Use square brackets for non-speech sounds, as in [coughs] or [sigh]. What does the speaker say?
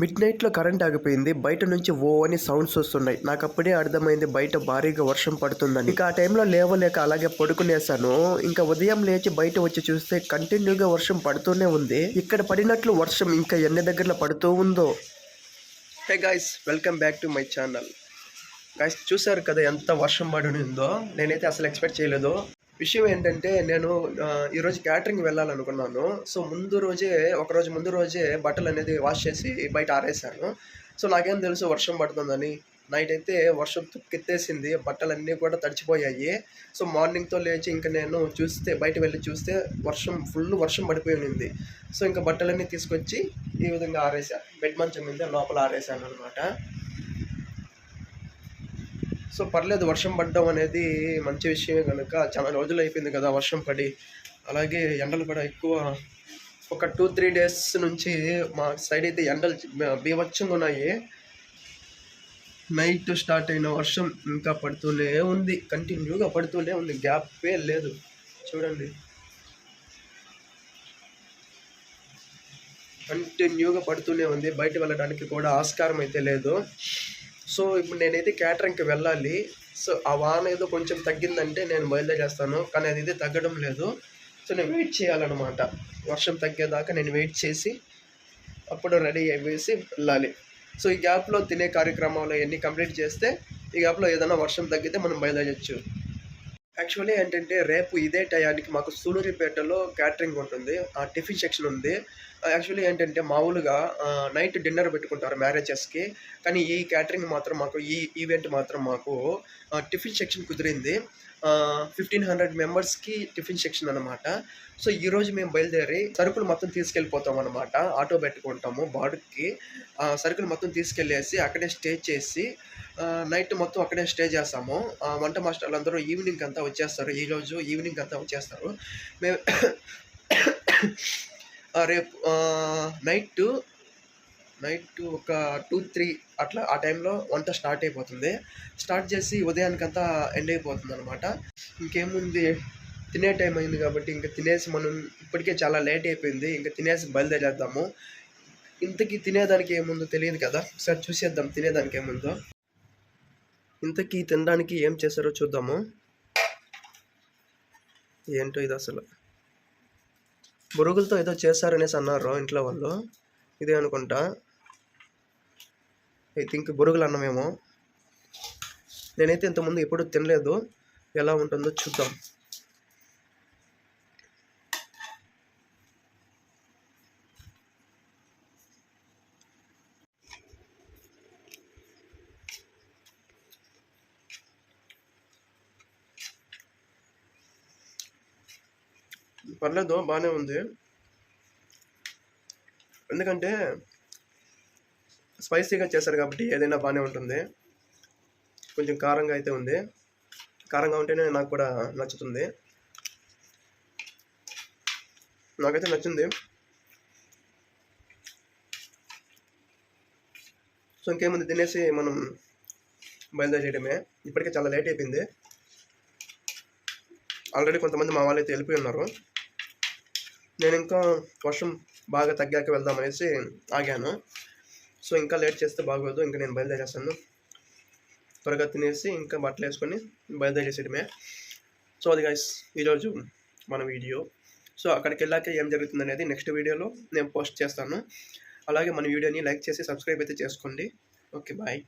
Mid నైట్లో current ఆగిపోయింది. బయట నుంచి ఓ అని సౌండ్స్ వస్తున్నాయి. నాకు అప్పుడే అర్థమైంది బయట భారీగా వర్షం పడుతుందని. ఇంకా ఆ టైంలో లేవలేక అలాగే పడుకునేసాను ఇంకా ఉదయం లేచి బయట వచ్చి చూస్తే కంటిన్యూగా వర్షం పడుతూనే ఉంది. ఇక్కడ పడినట్లు వర్షం ఇంకా ఎన్ని దగ్గరలో పడుతూ ఉందో. Hey guys welcome back to my channel. Guys చూసారు కదా ఎంత వర్షం పడి ఉందో? నేనైతే అసలు ఎక్స్పెక్ట్ చేయలేదు. విషయం ఏంటంటే నేను ఈరోజు క్యాటరింగ్ వెళ్ళాలనుకున్నాను. సో ముందు రోజే ఒకరోజు ముందు రోజే బట్టలు అనేది వాష్ చేసి బయట ఆరేసాను సో నాకేం తెలుసు వర్షం పడుతుందని. నైట్ అయితే వర్షం తుక్కెత్తేసింది బట్టలన్నీ కూడా తడిచిపోయాయి. సో మార్నింగ్తో లేచి ఇంకా నేను చూస్తే బయట వెళ్ళి చూస్తే వర్షం ఫుల్ వర్షం పడిపోయి ఉంది సో ఇంకా బట్టలన్నీ తీసుకొచ్చి ఈ విధంగా ఆరేసా బెడ్ మంచం మీద లోపల ఆరేసాను అనమాట సో పర్లేదు వర్షం పడడం అనేది మంచి విషయమే కనుక చాలా రోజులు అయిపోయింది కదా వర్షం పడి. అలాగే ఎండలు కూడా ఎక్కువ. ఒక టూ త్రీ డేస్ నుంచి మా సైడ్ అయితే ఎండలు బీభత్సంగా ఉన్నాయి. నైట్ స్టార్ట్ అయిన వర్షం ఇంకా పడుతూనే ఉంది. కంటిన్యూగా పడుతూనే ఉంది. గ్యాపే లేదు. చూడండి. కంటిన్యూగా పడుతూనే ఉంది. బయట వెళ్ళడానికి కూడా ఆస్కారం అయితే లేదు. సో ఇప్పుడు నేనైతే క్యాటరింగ్కి వెళ్ళాలి. సో ఆ వాన ఏదో కొంచెం తగ్గిందంటే నేను బయలుదేరేస్తాను. కానీ అది అయితే తగ్గడం లేదు. సో నేను వెయిట్ చేయాలన్నమాట. వర్షం తగ్గేదాకా నేను వెయిట్ చేసి అప్పుడు రెడీ అయ్యేసి వెళ్ళాలి. సో ఈ గ్యాప్లో తినే కార్యక్రమాలు అన్నీ కంప్లీట్ చేస్తే ఈ గ్యాప్లో ఏదైనా వర్షం తగ్గితే మనం బయలుదేరచ్చు. యాక్చువల్లీ ఏంటంటే రేపు ఇదే టయానికి మాకు సూలూరిపేటలో క్యాటరింగ్ ఉంటుంది. ఆ టిఫిన్ సెక్షన్ ఉంది. యాక్చువల్లీ ఏంటంటే మామూలుగా నైట్ డిన్నర్ పెట్టుకుంటారు మ్యారేజెస్కి. కానీ ఈ క్యాటరింగ్ మాత్రం మాకు ఈ ఈవెంట్ మాత్రం మాకు ఆ, టిఫిన్ సెక్షన్ కుదిరింది. ఫిఫ్టీన్ హండ్రెడ్ మెంబర్స్కి టిఫిన్ సెక్షన్ అనమాట సో ఈరోజు మేము బయలుదేరి సరుకులు మొత్తం తీసుకెళ్ళిపోతాం అనమాట ఆటో పెట్టుకుంటాము బాడుకి ఆ, సరుకులు మొత్తం తీసుకెళ్ళేసి అక్కడే స్టే చేసి నైట్ మొత్తం అక్కడే స్టే చేస్తాము. ఆ, వంట మాస్టర్లు అందరూ ఈవినింగ్ అంతా వచ్చేస్తారు. ఈరోజు ఈవినింగ్ అంతా వచ్చేస్తారు. మేము [coughs] రేపు నైట్ నైట్ ఒక టూ త్రీ అట్లా ఆ టైంలో వంట స్టార్ట్ అయిపోతుంది. స్టార్ట్ చేసి ఉదయానికంతా ఎండ్ అయిపోతుంది అనమాట ఇంకేముంది? తినే టైం అయింది కాబట్టి ఇంకా తినేసి మనం ఇప్పటికే చాలా లేట్ అయిపోయింది. ఇంకా తినేసి బయలుదేరేద్దాము. ఇంతకీ తినేదానికి ఏముందో తెలియదు కదా? ఒకసారి చూసేద్దాం తినేదానికి ఏముందో. ఇంతకీ తినడానికి ఏం చేశారో చూద్దాము. ఏంటో ఇది అసలు? బురుగులతో ఏదో చేశారనేసి అన్నారు ఇంట్లో వాళ్ళు. ఇదే అనుకుంటా. ఐ థింక్ బురుగులు అన్నమేమో నేనైతే ఇంతకుముందు ఎప్పుడు తినలేదు. ఎలా ఉంటుందో చూద్దాం. పర్లేదు బాగానే ఉంది. ఎందుకంటే స్పైసీగా చేశారు కాబట్టి ఏదైనా బాగానే ఉంటుంది. కొంచెం కారంగా అయితే ఉంది. కారంగా ఉంటేనే నాకు కూడా నచ్చుతుంది. నాకైతే నచ్చింది. సో ఇంకేముంది? తినేసి మనం బయలుదేరేయడమే ఇప్పటికే చాలా లేట్ అయిపోయింది. ఆల్రెడీ కొంతమంది మా వాళ్ళు అయితే వెళ్ళిపోయి ఉన్నారు. నేను ఇంకా వర్షం బాగా తగ్గాక వెళ్దాం అనేసి ఆగాను. సో ఇంకా లేట్ చేస్తే బాగోదు ఇంకా నేను బయలుదేరేస్తాను. త్వరగా తినేసి ఇంకా బట్టలు వేసుకొని బయలుదేరేసేయడమే. సో అది గైస్ ఈరోజు మన వీడియో. సో అక్కడికి వెళ్ళాక ఏం జరుగుతుంది అనేది నెక్స్ట్ వీడియోలో నేను పోస్ట్ చేస్తాను. అలాగే మన వీడియోని లైక్ చేసి సబ్స్క్రైబ్ అయితే చేసుకోండి. Okay bye